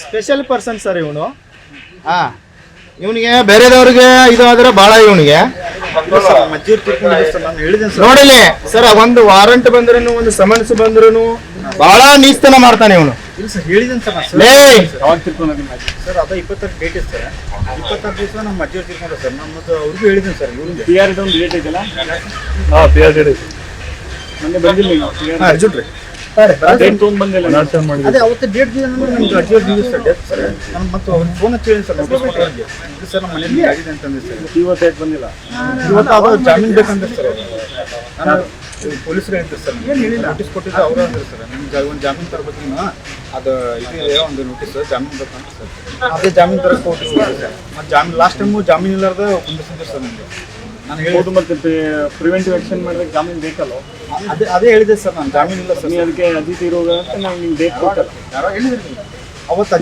Special person sir ಇವನು. ಹಾ. ಇವನಿಗೆ ಬೇರೆದವ್ರಿಗೆ ಇದು ಆದ್ರೆ ಬಹಳ ಇವನಿಗೆ. ನೋಡಿಲಿ ಸರ್ ಒಂದು ವಾರಂಟ್ ಬಂದ್ರೂ ಒಂದು ಸಮನ್ಸ್ ಬಂದ್ರೂ ಬಹಳ ನೀಸ್ತನ ಮಾಡ್ತಾನೆ ಇವನು. ಹೇಳಿದ್ರಿ ಸರ್ ಸರ್ ಲೇ! ಸರ್ ಅದ ಇಪ್ಪತ್ತಾರು ಡೇಟ್ ಇದೆ ಸರ್ ಇಪ್ಪತ್ತಾರು ದಿವಸ ನಮ್ಮ ಮಜ್ಜಿಗೆ ತಿರ್ಕೊಂಡ್ರೆ ಸರ್ ನಾನು ಮತ್ತು ಅವ್ರಿಗೂ ಹೇಳಿದ್ದೇನೆ ಸರ್ ಇವ್ರಿಗೆ ಪಿ ಆರ್ ಇದೊಂದು ಡೇಟ್ ಐತಲ್ಲ? ಹಾ ಪಿ ಆರ್ ಮೊನ್ನೆ ಬಂದಿಲ್ಲ ನೀವು ಅರ್ಜುನ್ ರೀ ಡೇಟ್ ತೊಗೊಂಡ್ ಬಂದಿಲ್ಲ ಅದೇ ಅವತ್ತು ಡೇಟ್ ಅಂದ್ರೆ ನಮ್ಗೆ ಅರ್ಜಿ ದಿವಸ ಸರ್ ಡೇಟ್ ಸರ್ ನಾನು ಮತ್ತು ಅವ್ರಿಗೆ ಫೋನ್ ಹಚ್ಚಿ ಹೇಳಿ ಸರ್ ನೋಟಿಸ್ ಕೊಟ್ಟವ್ರಿಗೆ ಇದು ಸರ್ ನಮ್ಮ ಮನೇಲಿ ಆಗಿದೆ ಅಂತಂದ್ರೆ ಸರ್ ಇವತ್ತು ಡೇಟ್ ಬಂದಿಲ್ಲ. ಇವತ್ತು ಜಾಮೀನ್ ಜಾಮೀನು ಬೇಕಂದ್ರೆ ಸರ್ ಅವ್ರು. ನಾನು ಪೊಲೀಸರು ಹೇಳಿದ್ರು ಸರ್ ಏನು ಹೇಳಿಲ್ಲ? ನೋಟಿಸ್ ಕೊಟ್ಟಿದ್ದು ಅವರು ಅಂದ್ರೆ ಸರ್ ನಿಮ್ಗೆ ಒಂದು ಜಾಮೀನು ತರಬೇಕು ಅದು ಇದು ಒಂದು ನೋಟಿಸ್ ಜಾಮೀನು ಬೇಕಂತ ಸರ್ ಅದೇ ಜಾಮೀನು ತರಕ್ಕೆ ಹೋಗಿ ಸರ್ ಮತ್ತು ಜಾಮೀನು ಲಾಸ್ಟ್ ಟೈಮು ಜಾಮೀನು ಇಲ್ಲಾರ್ದ ಕುಂದಿಸಿದ್ರು ಸರ್ ನನಗೆ ನಾನು ಹೇಳೋದು ಮತ್ತೆ ಪ್ರಿವೆಂಟಿವ್ ಆಕ್ಷನ್ ಮಾಡಿದ್ರೆ ಜಾಮೀನು ಬೇಕಲ್ಲ ಅದೇ ಅದೇ ಹೇಳಿದೆ ಸರ್ ನಾನು ಜಾಮೀನು ಇಲ್ಲ ಸರ್. ಅದಕ್ಕೆ ಅಜಿತ್ ಇರುವಾಗ ಅಂತ ನಾವು ನಿಮ್ಗೆ ಡೇಟ್ ಕೊಟ್ಟಲ್ಲ. ಯಾರೋ ಹೇಳಿದ್ರು ಅವತ್ತು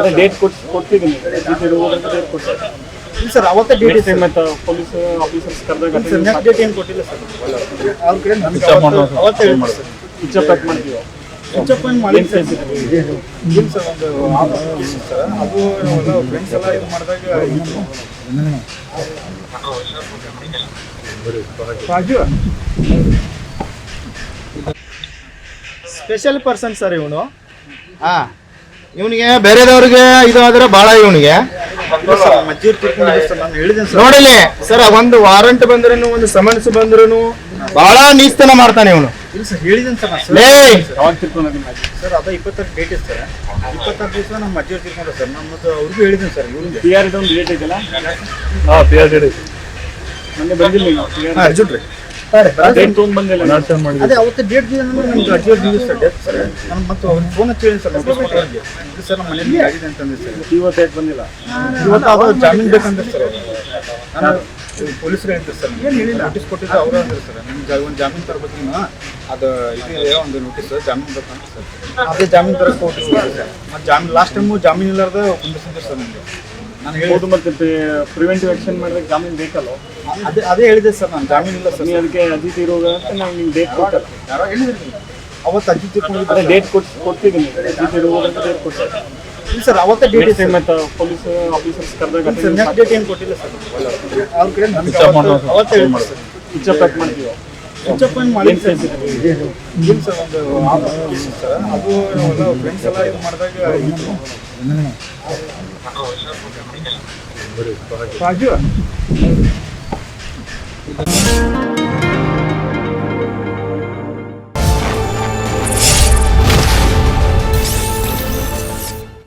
ಅದೇ ಡೇಟ್ ಕೊಟ್ಟು ಕೊಟ್ಟಿದ್ದೀನಿ. ಅಜಿತ್ ಇರುವಾಗ ಅಂತ ಡೇಟ್ ಕೊಟ್ಟೆ. ಇಲ್ಲ ಸರ್ ಅವತ್ತೇ ಡೇಟ್ ಇದೆ ಪೊಲೀಸ್ ಆಫೀಸರ್ಸ್ ಕರೆದಾಗ ಸರ್ ನೆಕ್ಸ್ಟ್ ಡೇಟ್ ಏನು ಕೊಟ್ಟಿಲ್ಲ ಸರ್. ಅವ್ರ ಕಡೆ ಅವತ್ತು- ಸರ್. ಪ್ಯಾಕ್ ಮಾಡ್ತೀವಿ ಸ್ವಿಚ್ ಆನ್ ಮಾಡಿ ಸರ್ ಇಲ್ಲ ಸರ್ ಒಂದು ಆಫೀಸ್ ಇತ್ತು ಸರ್ ಅದು ಫ್ರೆಂಡ್ಸ್ ಎಲ್ಲ ಇದು ಮಾಡಿದಾಗ ಇತ್ತು. ರಾಜು ಸ್ಪೆಷಲ್ ಪರ್ಸನ್ ಸರ್ ಇವನು ಹಾ ಇವನಿಗೆ ಬೇರೆದವ್ರಿಗೆ ಇದು ಆದ್ರೆ ಬಹಳ ಇವನಿಗೆ ನೋಡಿಲಿ ಸರ್ ಒಂದು ವಾರಂಟ್ ಬಂದ್ರೂ ಒಂದು ಸಮನ್ಸ್ ಬಂದ್ರೂ ಬಹಳ ನೀಸ್ತನ ಮಾಡ್ತಾನೆ ಇವನು. ಇಲ್ಲ ಸರ್ ಹೇಳಿದ್ದೀನಿ ಸರ್. ನಾನು ಯಾವಾಗ ತಿಳ್ಕೊಂಡ್ರಿ ಸರ್ ಅದ ಇಪ್ಪತ್ತಾರು ಡೇಟ್ ಇದೆ ಸರ್. ಇಪ್ಪತ್ತಾರು ದಿವಸ ನಮ್ಮ ಮಜ್ಜಿಗೆ ತಿಳ್ಕೊಂಡ್ರೆ ಸರ್. ನಮ್ಮದು ಅವ್ರಿಗೂ ಹೇಳಿದ್ದೇನೆ ಸರ್ ಇವ್ರಿಗೆ. ಪಿ ಆರ್ ಒಂದು ಡೇಟ್ ಹಾ ಪಿ ಆರ್ ಮೊನ್ನೆ ಬಂದಿಲ್ಲ ನೀವು? ಪಿ ಆರ್ ಅರ್ಜುನ್ ರೀ. ಡೇಟ್ ತೊಗೊಂಡ್ ಬಂದಿಲ್ಲ ಅದೇ ಅವತ್ತು ಡೇಟ್ ಅಂದ್ರೆ ನಮ್ಗೆ ಅರ್ಜಿ ದಿವಸ ಸರ್ ಡೇಟ್ ಸರ್. ನಾನು ಮತ್ತು ಅವ್ರಿಗೆ ಫೋನ್ ಹಚ್ಚಿ ಹೇಳಿ ಸರ್ ನೋಟಿಸ್ ಇದು ಸರ್ ನಮ್ಮ ಮನೇಲಿ ಆಗಿದೆ ಅಂತಂದ್ರೆ ಸರ್. ಇವತ್ತು ಡೇಟ್ ಬಂದಿಲ್ಲ? ಇವತ್ತು ಅದು ಜಾಮೀನು ಬೇಕಂದ್ರೆ ಸರ್ ನಾನು ಪೊಲೀಸರು ಅಂತ ಸರ್. ಏನು ಹೇಳಿಲ್ಲ? ನೋಟಿಸ್ ಕೊಟ್ಟಿದ್ದು ಅವರು ಅಂದ್ರೆ ಸರ್. ನಿಮ್ಗೆ ಒಂದು ಜಾಮೀನು ತರಬೇಕು ನೀವು ಅದು ಇದು ಏನೋ ಒಂದು ನೋಟಿಸ್ ಜಾಮೀನು ಅಂತ ಸರ್. ಅದೇ ಜಾಮೀನು ತರಕ್ಕೆ ಹೋಗಿ ಸರ್. ಮತ್ತು ಜಾಮೀನು ಲಾಸ್ಟ್ ಟೈಮು ಜಾಮೀನು ಇಲ್ಲಾರ್ದ ಕುಂದಿಸಿದ್ರು ಸರ್ ನನಗೆ ನಾನು ಹೇಳೋದು ಮತ್ತೆ ಪ್ರಿವೆಂಟಿವ್ ಆಕ್ಷನ್ ಮಾಡಿದ್ರೆ ಜಾಮೀನು ಬೇಕಲ್ಲ ಅದೇ ಅದೇ ಹೇಳಿದೆ ಸರ್ ನಾನು ಜಾಮೀನು ಇಲ್ಲ ಸರ್. ನೀ ಅದಕ್ಕೆ ಅಜಿತ್ ರೋಗ ಅಂತ ನಾವು ನಿಮ್ಗೆ ಡೇಟ್ ಕೊಟ್ಟಲ್ಲ. ಯಾರೋ ಹೇಳಿದ್ರು. ಅವತ್ತು ತಿಳ್ಕೊಂಡಿದ್ದಾರೆ ಡೇಟ್ ಕೊಟ್ಟು ಕೊಟ್ಟಿದ್ದೀನಿ. ಅಜಿತ್ ರೋಗ ಅಂತ ಡೇಟ್ ಕೊಟ್ಟೆ. ಇಲ್ಲ ಸರ್ ಅವತ್ತೇ ಡೇಟ್ ಇದೆ ಮತ್ತೆ ಪೊಲೀಸ್ ಆಫೀಸರ್ಸ್ ಸರ್ ಕರೆದಾಗ ನೆಕ್ಸ್ಟ್ ಡೇಟ್ ಏನು ಕೊಟ್ಟಿಲ್ಲ ಸರ್. ಅವ್ರ ಕಡೆ ನಮ್ಗೆ ಅವತ್ತು- ಹೇಳಿದ್ರು ಸರ್. ಪಿಚ್ಚರ್ ಪ್ಯಾಕ್ ಮಾಡ್ತೀವಿ. ಪಿಚ್ಚಪ್ ಏನು ಮಾಡಿ ಸರ್. ಏನು ಸರ್ ಒಂದು ಸರ್ ಅದು ಫ್ರೆಂಡ್ಸ್ ಎಲ್ಲ ಇದು ಮಾಡಿದಾಗ ರಾಜು?